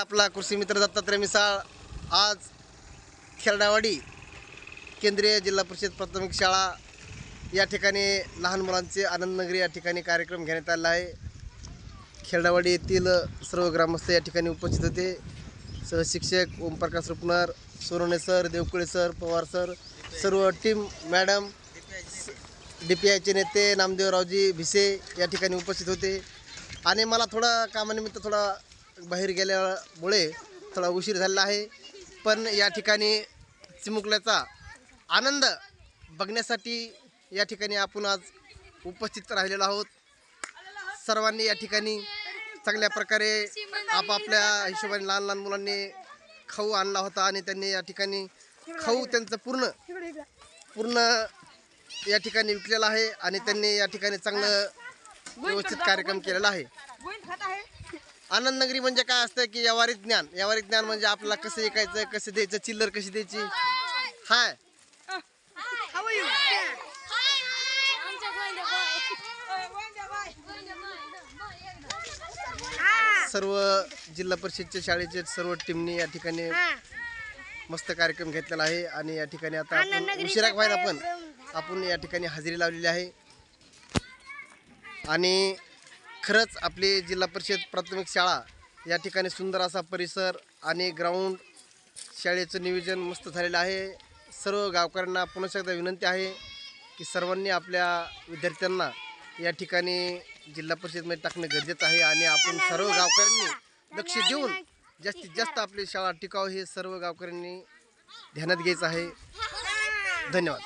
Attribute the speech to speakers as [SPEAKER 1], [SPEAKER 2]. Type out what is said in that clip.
[SPEAKER 1] आपला कृषी मित्र दत्तात्रय मिसाळ आज खेरडावाडी केंद्रीय जिल्हा परिषद प्राथमिक शाळा या ठिकाणी लहान मुलांचे आनंदनगरी या ठिकाणी कार्यक्रम घेण्यात आला आहे. खेरडावाडी येथील सर्व ग्रामस्थ या ठिकाणी उपस्थित होते. सहशिक्षक Omprakash Rupnar Sonawane sir Devkule sir Pawar sir सर्व टीम मॅडम डी पी आयचे नेते नामदेवरावजी भिसे या ठिकाणी उपस्थित होते. आणि मला थोडा कामानिमित्त थोडा बाहेर गेल्यामुळे थोडा उशीर झालेला आहे. पण या ठिकाणी चिमुकल्याचा आनंद बघण्यासाठी या ठिकाणी आपण आज उपस्थित राहिलेलो आहोत. सर्वांनी या ठिकाणी चांगल्या प्रकारे आपापल्या हिशोबाने लहान लहान मुलांनी खाऊ आणला होता आणि त्यांनी या ठिकाणी खाऊ त्यांचं पूर्ण पूर्ण या ठिकाणी विकलेला आहे आणि त्यांनी या ठिकाणी चांगलं व्यवस्थित कार्यक्रम केलेला आहे. आनंदनगरी म्हणजे काय असतं की व्यवहारिक ज्ञान? व्यवहारिक ज्ञान म्हणजे आपल्याला कसं ऐकायचं कसं द्यायचं चिल्लर कशी द्यायची? हाय. सर्व जिल्हा परिषदच्या शाळेचे सर्व टीमनी या ठिकाणी मस्त कार्यक्रम घेतलेला आहे आणि या ठिकाणी आता आपण उशिरा व्हायला पण आपण या ठिकाणी हजेरी लावलेली आहे. आणि खरंच आपली जिल्हा परिषद प्राथमिक शाळा या ठिकाणी सुंदर असा परिसर आणि ग्राउंड शाळेचं नियोजन मस्त झालेलं आहे. सर्व गावकऱ्यांना पुन्हा एकदा विनंती आहे की सर्वांनी आपल्या विद्यार्थ्यांना या ठिकाणी जिल्हा परिषदमध्ये टाकणं गरजेचं आहे आणि आपण सर्व गावकऱ्यांनी लक्ष देऊन जास्तीत जास्त आपली शाळा टिकाव हे सर्व गावकऱ्यांनी ध्यानात घ्यायचं आहे. धन्यवाद.